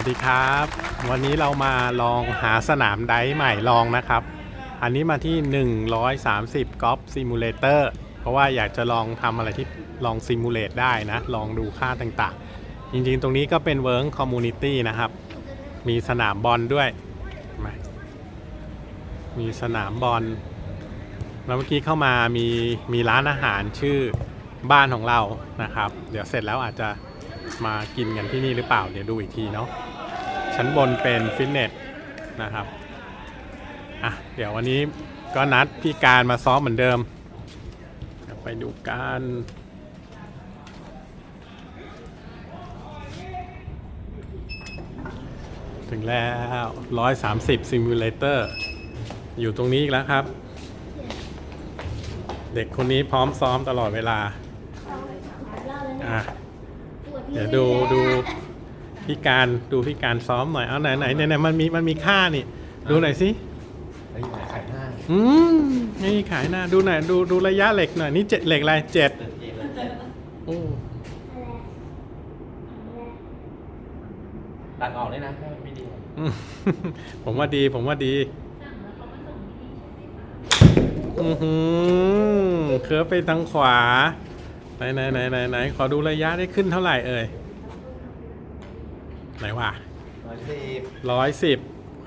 วัสดีครับ วันนี้เรามาลองหาสนามไดใหม่ลองนะครับ อันนี้มาที่ 130กอล์ฟซิมูเลเตอร์เพราะว่าอยากจะลองทำอะไรที่ลองซิมูเลตได้นะ ลองดูค่าต่างๆ จริงๆ ตรงนี้ก็เป็นเวิร์กคอมมูนิตี้นะครับ มีสนามบอลด้วยมามีสนามบอล แล้วเมื่อกี้เข้ามามีมีร้านอาหารชื่อบ้านของเรานะครับ เดี๋ยวเสร็จแล้วอาจจะ มากินกันที่นี่หรือเปล่า เดี๋ยวดูอีกทีเนาะชั้นบนเป็นฟิตเนสนะครับอะเดี๋ยววันนี้ก็นัดพี่การมาซ้อมเหมือนเดิม ไปดูกันถึงแล้ว 130 Simulator อยู่ตรงนี้อีกแล้วครับ เด็กคนนี้พร้อมซ้อมตลอดเวลา อะ เดี๋ยวดูดูพี่การดูพี่การซ้อมหน่อยเอาไหนไหนไหนไหนมันมีมันมีค่านี่ ดูหน่อยสิไอ้ขายหน้าอืมไม่มีขายหน้าดูหน่อยดูดูระยะเหล็กหน่อยนี่เจ็ดเหล็กอะไรเจ็ดโอ้ตัดออกเลยนะไม่ดีอืมผมว่าดีผมว่าดีอือหือเคิร์ฟไปทางขวา ไหนไหนไหนไหนไหนขอดูระยะได้ขึ้นเท่าไหร่เอ่ยไหนวะร้อยสิบร้อยสิบ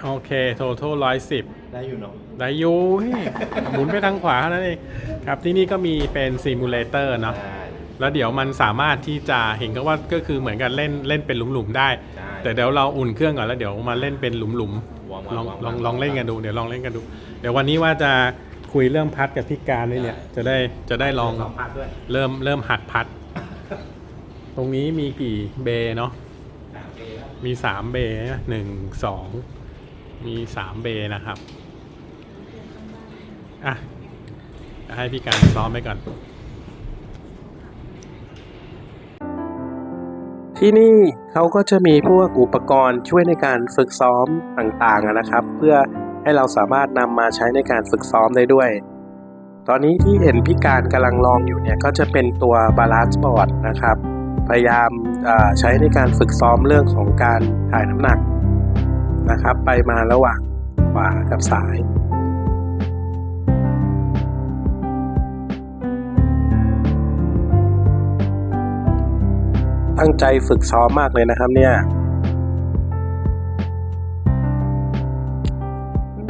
โอเคโททร้อยสิบได้อยู่เนาะได้อยูเฮ้ยหมุนไปทางขวาเท่านั้นเองครับที่นี่ก็มีเป็นซิมูเลเตอร์เนาะใช่แล้วเดี๋ยวมันสามารถที่จะเห็นก็ว่าก็คือเหมือนกันเล่นเล่นเป็นหลุมๆได้ใช่แต่เดี๋ยวเราอุ่นเครื่องก่อนแล้วเดี๋ยวมาเล่นเป็นหลุมวางๆลองวางลองวางลองเล่นกันดูเดี๋ยวลองเล่นกันดู เดี๋ยววันนี้ว่าจะ คุยเรื่องพัดกับพี่การด้วยเนี่ย จะได้จะได้ลองสองพันด้วยเริ่มเริ่มหัดพัด ตรงนี้มีกี่เบย์เนาะสามปีแล้วมีสามเบย์นะหนึ่งสองมีสามเบย์นะครับอะให้พี่การซ้อมไปก่อน ที่นี่เขาก็จะมีพวกอุปกรณ์ช่วยในการฝึกซ้อมต่างๆอะนะครับ เพื่อ ให้เราสามารถนำมาใช้ในการฝึกซ้อมได้ด้วย ตอนนี้ที่เห็นพี่การกำลังลองอยู่เนี่ยก็จะเป็นตัวบาลานซ์บอร์ดนะครับ พยายามใช้ในการฝึกซ้อมเรื่องของการถ่ายน้ำหนักนะครับ ไปมาระหว่างขวากับซ้ายตั้งใจฝึกซ้อมมากเลยนะครับเนี่ย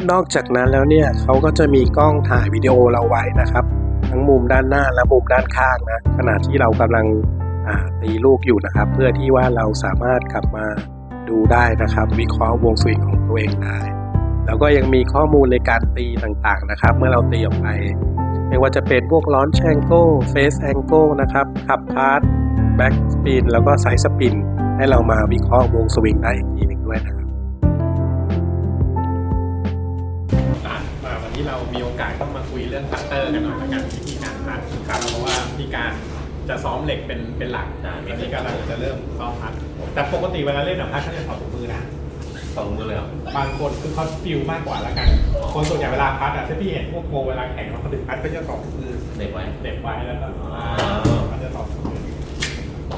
นอกจากนั้นแล้วเนี่ยเขาก็จะมีกล้องถ่ายวิดีโอเราไว้นะครับ ทั้งมุมด้านหน้าและมุมด้านข้างนะขณะที่เรากำลังตีลูกอยู่นะครับ เพื่อที่ว่าเราสามารถกลับมาดูได้นะครับ วิเคราะห์วงสวิงของตัวเองได้แล้วก็ยังมีข้อมูลในการตีต่างๆนะครับ เมื่อเราตีออกไป ไม่ว่าจะเป็นพวกลอนแชงโก้เฟสแองโก้นะครับขับพาร์ทแบ็กสปินแล้วก็ไซส์สปินให้เรามาวิเคราะห์วงสวิงได้อีกทีหนึ่งด้วยนะครับ นนี้เรามีโอกาสต้องมาคุยเรื่องพัตเตอร์กันหน่อยละกันวิธีการพัดครับเพราะว่าพี่การจะซ้อมเหล็กเป็นเป็นหลักนะวิธีการเราจะเริ่มซ้อมพัดแต่ปกติเวลาเล่นอะพัดเขาจะถอดถุงมือนะสองมือเลยเหรอบางคนคือเขาฟิลมากกว่าละกัน คนส่วนใหญ่เวลาพัดอะที่พี่เห็นพวกโปรเวลาแข่งเขาถึงพัดก็จะถอดถุงมือเด็กไว้เหน็บไว้แล้วก็อ๋อเขาจะถอดถุงมือ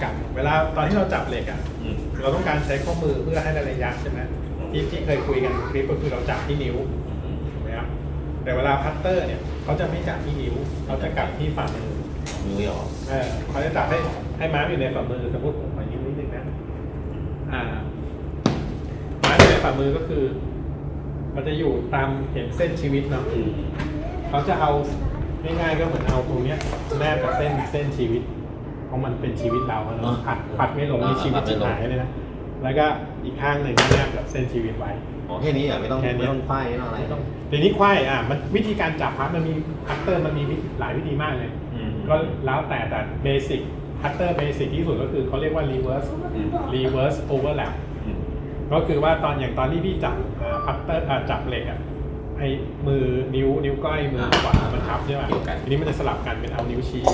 กับเวลาตอนที่เราจับเหล็กอะอืมเราต้องการใช้ข้อมือเพื่อให้ได้ระยะใช่ไหมที่ที่เคยคุยกันคลิปก็คือเราจับที่นิ้ว แต่เวลาพัตเตอร์เนี่ยเขาจะไม่จับที่นิ้วเขาจะจับที่ฝ่ามือมือเหรอเออเขาจะจับให้ให้ม้าอยู่ในฝ่ามือสมมติผมขอยิ้มนิดนึงนะอ่าม้าอยู่ในฝ่ามือก็คือ มันจะอยู่ตามเห็นเส้นชีวิตเนาะอืมเขาจะเอาง่ายๆก็เหมือนเอาตรงเนี้ยแนบกับเส้นเส้นชีวิตเพราะมันเป็นชีวิตเราอะเนาะผัดผัดไม่ลงนี่ชีวิตจิตหายเลยนะแล้วก็อีกข้างหนึ่งก็แนบกับเส้นชีวิตไว้ อ๋อแค่นี้เหรอไม่ต้องแค่นี้ ไม่ต้องไฟไม่ต้องอะไรไม่ต้องทีนี้ควายอะมันวิธีการจับพัดมันมีพัตเตอร์มันมีวิธีหลายวิธีมากเลย อืมก็แล้วแต่แต่เบสิกพัตเตอร์เบสิกที่สุดก็คือเขาเรียกว่า reverse อืม reverse overlap อืม ก็คือว่าตอนอย่างตอนที่พี่จับพัตเตอร์จับเหล็กอะไอ้มือนิ้วนิ้วก้อยมือขวามันทับใช่ไหมเกี่ยวกัน ทีนี้มันจะสลับกันเป็นเอานิ้วชี้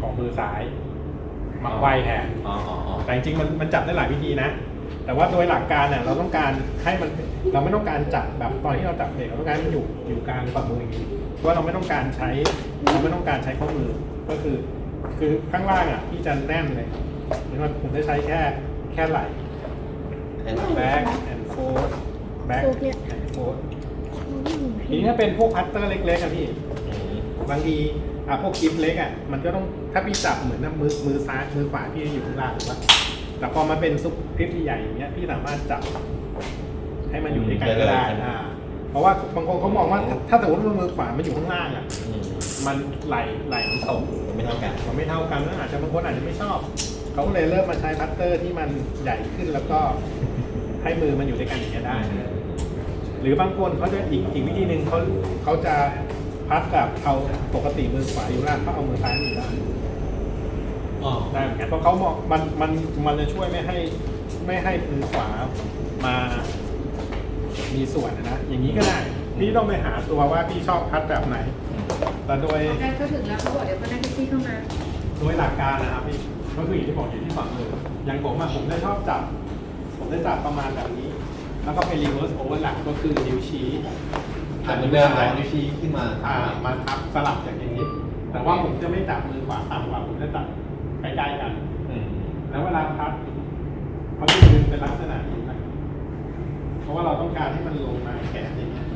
ของมือซ้ายมาไขว้แทน อ๋ออ๋ออ๋อแต่จริงๆมันมันจับได้หลายวิธีนะ แต่ว่าโดยหลักการเนี่ยเราต้องการให้มัน เราไม่ต้องการจับแบบตอนที่เราจับเหล็กเราต้องการให้มันอยู่อยู่กลางฝ่ามืออย่างนี้เพราะว่าเราไม่ต้องการใช้เราไม่ต้องการใช้ข้อมือก็คือ คือข้างล่างอะพี่จะแน่นเลยเห็นไหมผมจะใช้แค่แค่ไหล่แอนด์แบ็กแอนด์โฟร์แบ็กโฟร์เนี่ยแอนด์โฟร์ทีนี้ถ้าเป็นพวกพัตเตอร์เล็กๆอะพี่บางทีอะพวกคลิปเล็กอะมันก็ต้องถ้าพี่จับเหมือนนะมือมือซ้ายมือขวาพี่อยู่ข้างล่างถูกปะแต่พอมาเป็นซุปคลิปใหญ่ๆอย่างเงี้ยพี่สามารถจับ ให้มันอยู่ด้วยกันก็ได้อ่าเพราะว่าบางคนเขามองว่าถ้าถ้าสมมติว่ามือขวามันอยู่ข้างล่างอะอืมมันไหลไหลมันตกมันไม่เท่ากันมันไม่เท่ากันแล้วอาจจะบางคนอาจจะไม่ชอบเขาก็เลยเริ่มมาใช้พัตเตอร์ที่มันใหญ่ขึ้นแล้วก็ให้มือมันอยู่ด้วยกันอย่างเงี้ยได้หรือบางคนเขาจะอีกอีกวิธีหนึ่งเขาเขาจะพัดแบบเอาปกติมือขวาอยู่ล่างเขาเอามือซ้ายอยู่ล่างอ๋อได้เหมือนกันเพราะเขามองมันมันมันจะช่วยไม่ให้ไม่ให้มือขวามา มีส่วนนะ อย่างนี้ก็ได้ พี่ต้องไปหาตัวว่าพี่ชอบพัดแบบไหน แต่โดยใกล้ก็ถึงแล้วเขาบอกเดี๋ยวก็นั่งแท็กซี่เข้ามา โดยหลักการนะครับพี่ก็คืออย่างที่บอกอยู่ที่ฝ่ามืออย่างผมอะผมได้ชอบจับ ผมได้จับประมาณแบบนี้ แล้วก็ไป reverse overlap ก็คือนิ้วชี้อะเหมือนเดิมเอานิ้วชี้ขึ้นมาอ่ามาทับสลับอย่างนี้ แต่ว่าผมจะไม่จับมือขวาต่ำกว่าผมจะจับใกล้ๆกันอืมแล้วเวลาพัดเขาจะยืนเป็นลักษณะนี้นะ เพราะว่าเราต้องการให้มันลงมาแขนอย่างเงี้ย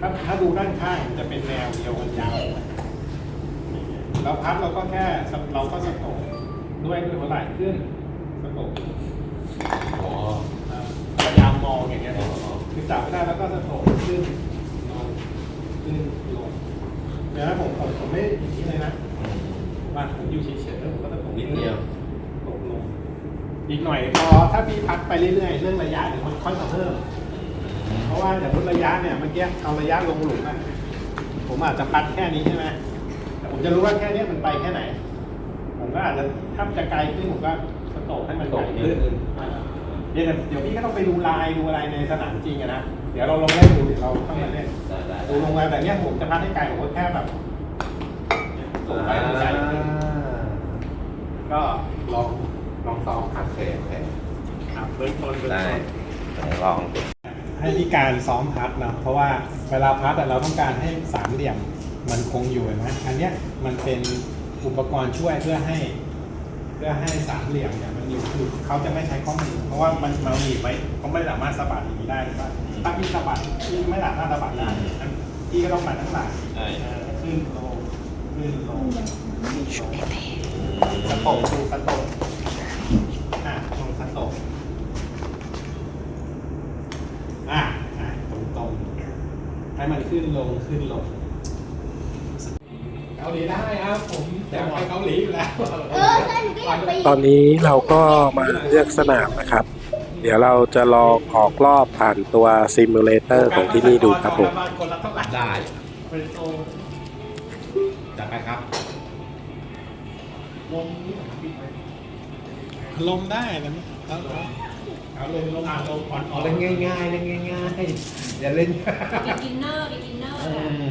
ถ้าถ้าดูด้านข้างจะเป็นแนวเดียวกันยาวอย่างเงี้ยแล้วพัดเราก็แค่สะเราก็สะโตกด้วยด้วยหัวไหล่ขึ้นสะโตกอ๋ออ่าพยายามมองอย่างเงี้ยคือจับไม่ได้แล้วก็สะโตกขึ้นลงขึ้นลงเดี๋ยวนะผมผมผมไม่อย่างนี้เลยนะอืมว่าผมอยู่เฉยๆแล้วผมก็สะโตกนิดเดียวตกลงอีกหน่อยพอถ้าพี่พัดไปเรื่อยๆเรื่องระยะเดี๋ยวมันค่อยมาเพิ่มเพราะว่าอย่างรุ่นระยะเนี่ยเมื่อกี้เอาระยะลงหลุมอะผมอาจจะพัดแค่นี้ใช่ไหมแต่ผมจะรู้ว่าแค่เนี้ยมันไปแค่ไหน ผมก็อาจจะถ้าจะไกลขึ้นผมก็สโตกให้มันไกลขึ้นอ่าเดี๋ยวเดี๋ยวพี่ก็ต้องไปดูลายดูอะไรในสนามจริงอะนะ เดี๋ยวเราลองเล่นดูเดี๋ยวเราต้องมาเล่นได้ได้ดูลงมาแต่เนี้ยผมจะพัดให้ไกลผมก็แค่แบบส่งไปให้ไกลขึ้นก็ลองลองซ้อมพัดโอเคโอเคครับเบื้องต้นเบื้องได้ต้นลอง ให้ที่การซ้อมพัดนะเพราะว่าเวลาพัดอะเราต้องการให้สามเหลี่ยมมันคงอยู่นะอันเนี้ยมันเป็นอุปกรณ์ช่วยเพื่อให้ เพื่อให้สามเหลี่ยมเนี่ยมันอยู่คือเขาจะไม่ใช้ข้อมือเพราะว่ามันมันหนีบไว้เขาไม่สามารถสะบัดอย่างนี้ได้หรือเปล่าถ้าพี่สะบัดพี่ไม่สามารถสะบัดได้อันพี่ก็ต้องมาทั้งหลังใช่ เออขึ้นลงขึ้นลงสะโตกดูสะโตกอะลงสะโตกอะอะตรงตรงๆ ให้มันขึ้นลงขึ้นลงเกาหลีได้ครับผมอยากไปเกาหลีอยู่แล้วเออใช่หนูก็อยากไปตอนนี้เราก็มาเลือกสนามนะครับ เดี๋ยวเราจะลองออกรอบผ่านตัวซิมูเลเตอร์ของที่นี่ดูครับผมคนละเท่าไหร่ได้เป็นโซจัดไปครับลมนี่ปิดไหมลมได้นะมั้ยเอา เอาลมลงอ่านลงอ่อนอ่อนเล่นง่ายๆเล่นง่ายๆอย่าเล่น บิกินเนอร์บิกินเนอร์อืม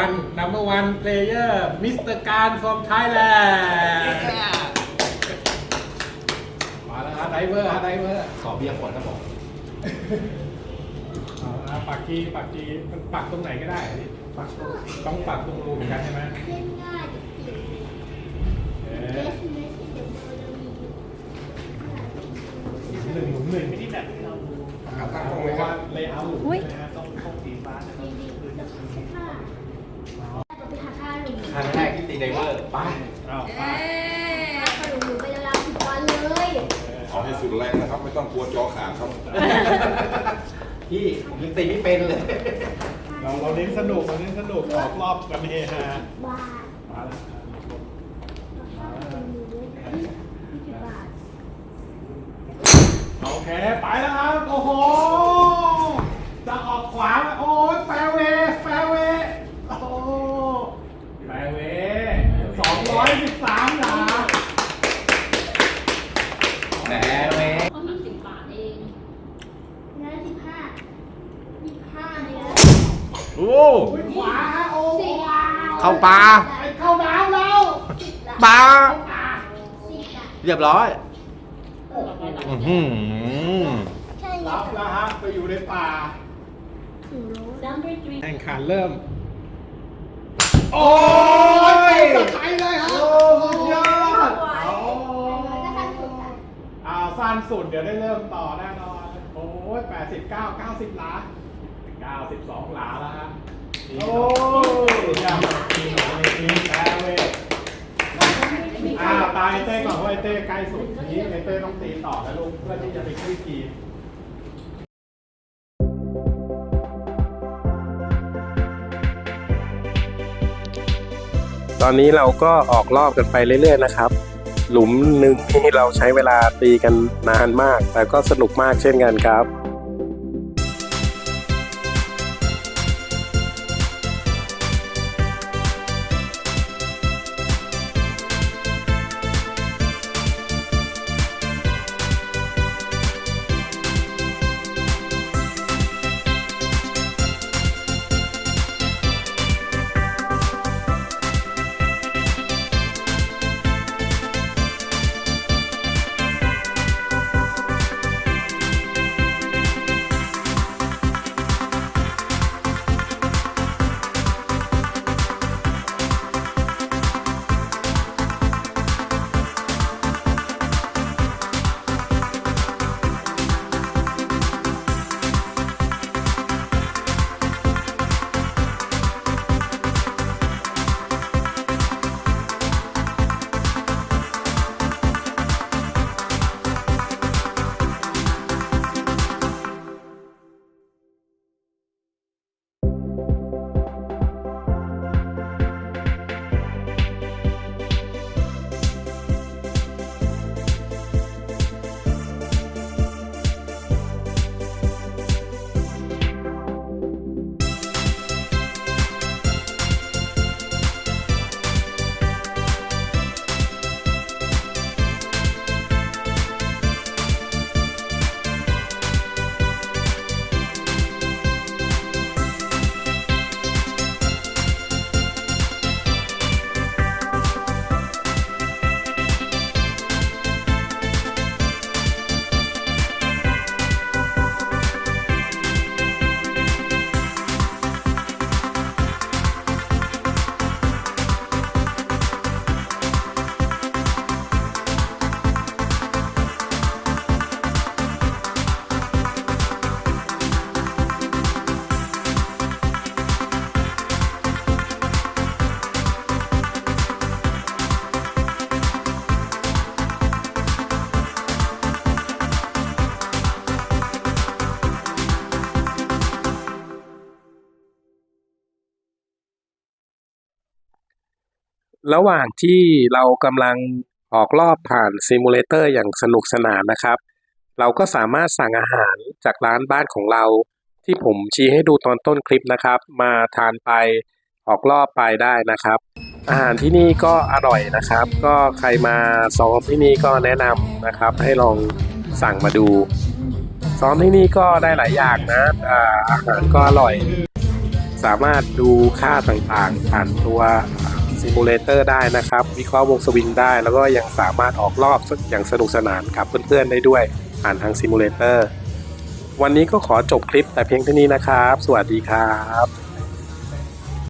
one number one player มิสเตอร์การ from Thailand มาแล้วฮะไดเวอร์ฮะไดเวอร์ขอเบียร์ขวดครับผมเอาละปักกีปักกีมันปักตรงไหนก็ได้ดิปักตรงต้องปักตรงรูเหมือนกันใช่ไหมเล่นง่ายจริงเอๆอเล่นไม่ใช่เดี๋ยวเราจะมีหนึ่งหนุนหนึ่งไม่ที่แบบเราดู ครับตรงเลยว่าเลเยอร์หลุมนะฮะต้องต้องสีฟ้านะ ดีๆจะใช้ผ้าเราไปหาผ้าหนู ครั้งแรกที่ตี ไดเวอร์ไปอ้าวไปผ้าหนูหนูไปราวๆสิบวันเลยเอาให้สุดแรงนะครับ ไม่ต้องกลัวจอขาดครับ พี่ผมยังตีไม่เป็นเลยเราเราเน้นสนุกเราเน้นสนุกออกรอบกันเฮฮาบาทมาแล้วผ้าหนูยี่สิบบาทโอเค ไปแล้วครับ โอ้โห จะออกขวา โอ้ยแฟร์เวย์แฟร์เวย์โอ้โหแฟร์เวย์สองร้อยสิบสามหลา แหมเว้ย เขามีสิบบาทเอง นี่สิบห้ายี่สิบห้าเนี่ยโอ้อุ้ยขวาโอ้สิบเข้าปลาไปเข้าน้ำแล้วปลาสิบอะเรียบร้อยอื้อหือใช่ไงรับแล้วฮะไปอยู่ในป่าถึงรู้ number three แข่งขันเริ่ม โอ้ยใครเลยครับโอ้สุดยอดเอาแล้วก็สั้นสุดอะเอาสั้นสุดเดี๋ยวได้เริ่มต่อแน่นอน โอ้ย89 90หลา92หลาแล้วฮะ โอ้ยเยี่ยมทีมไหนในทีแพ้เว้ยอ่าตายเต้ก่อนเพราะไอ้เต้ใกล้สุดนี้ไอ้เต้ต้องตีต่อนะลูกเพื่อที่จะไปขึ้นทีมตอนนี้เราก็ออกรอบกันไปเรื่อยๆนะครับ หลุมหนึ่งที่เราใช้เวลาตีกันนานมาก แต่ก็สนุกมากเช่นกันครับ ระหว่างที่เรากำลังออกรอบผ่านซิมูเลเตอร์อย่างสนุกสนานนะครับ เราก็สามารถสั่งอาหารจากร้านบ้านของเรา ที่ผมชี้ให้ดูตอนต้นคลิปนะครับ มาทานไปออกรอบไปได้นะครับ อาหารที่นี่ก็อร่อยนะครับ ก็ใครมาซ้อมที่นี่ก็แนะนำนะครับ ให้ลองสั่งมาดู ซ้อมที่นี่ก็ได้หลายอย่างนะอาอาหารก็อร่อย สามารถดูค่าต่างๆผ่านตัว ซิมูเลเตอร์ได้นะครับ วิเคราะห์วงสวิงได้ แล้วก็ยังสามารถออกรอบอย่างสนุกสนานกับเพื่อนๆได้ด้วยผ่านทางซิมูเลเตอร์วันนี้ก็ขอจบคลิปแต่เพียงเท่านี้นะครับ สวัสดีครับ